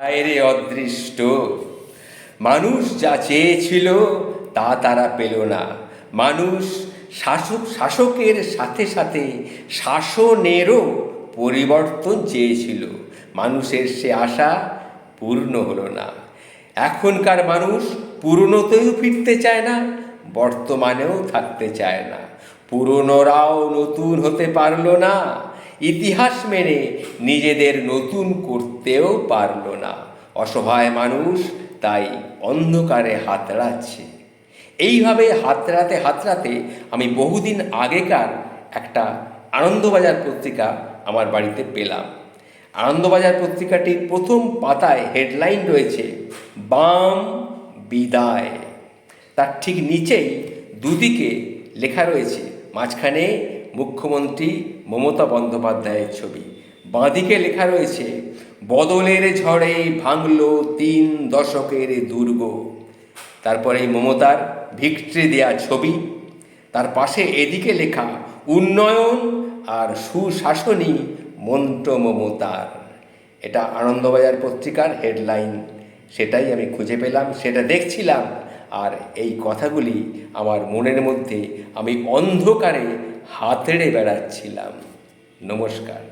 বাইরে অদৃষ্ট। মানুষ যা চেয়েছিল, তা তারা পেল না। মানুষ শাসক, শাসকের সাথে সাথে শাসনেরও পরিবর্তন চেয়েছিল। মানুষের সে আশা পূর্ণ হলো না। এখনকার মানুষ পুরনোতেও ফিরতে চায় না, বর্তমানেও থাকতে চায় না। পুরনোরাও নতুন হতে পারল না। ইতিহাস মেনে নিজেদের নতুন করতেও পারল না। অসহায় মানুষ তাই অন্ধকারে হাতড়াচ্ছে। এইভাবে হাতড়াতে হাতড়াতে আমি বহুদিন আগেকার একটা আনন্দবাজার পত্রিকা আমার বাড়িতে পেলাম। আনন্দবাজার পত্রিকাটির প্রথম পাতায় হেডলাইন রয়েছে, বাম বিদায়। তার ঠিক নিচেই দুদিকে লেখা রয়েছে, মাঝখানে মুখ্যমন্ত্রী মমতা বন্দ্যোপাধ্যায়ের ছবি। বাঁদিকে লেখা রয়েছে, বদলের ঝড়ে ভাঙল তিন দশকের দুর্গ। তারপরে এই মমতার ভিক্টরি দেয়া ছবি। তার পাশে এদিকে লেখা, উন্নয়ন আর সুশাসনই মন্ত্র মমতার। এটা আনন্দবাজার পত্রিকার হেডলাইন। সেটাই আমি খুঁজে পেলাম, সেটা দেখছিলাম, আর এই কথাগুলি আমার মনের মধ্যে আমি অন্ধকারে হাতড়ে বেড়াচ্ছিলাম। নমস্কার।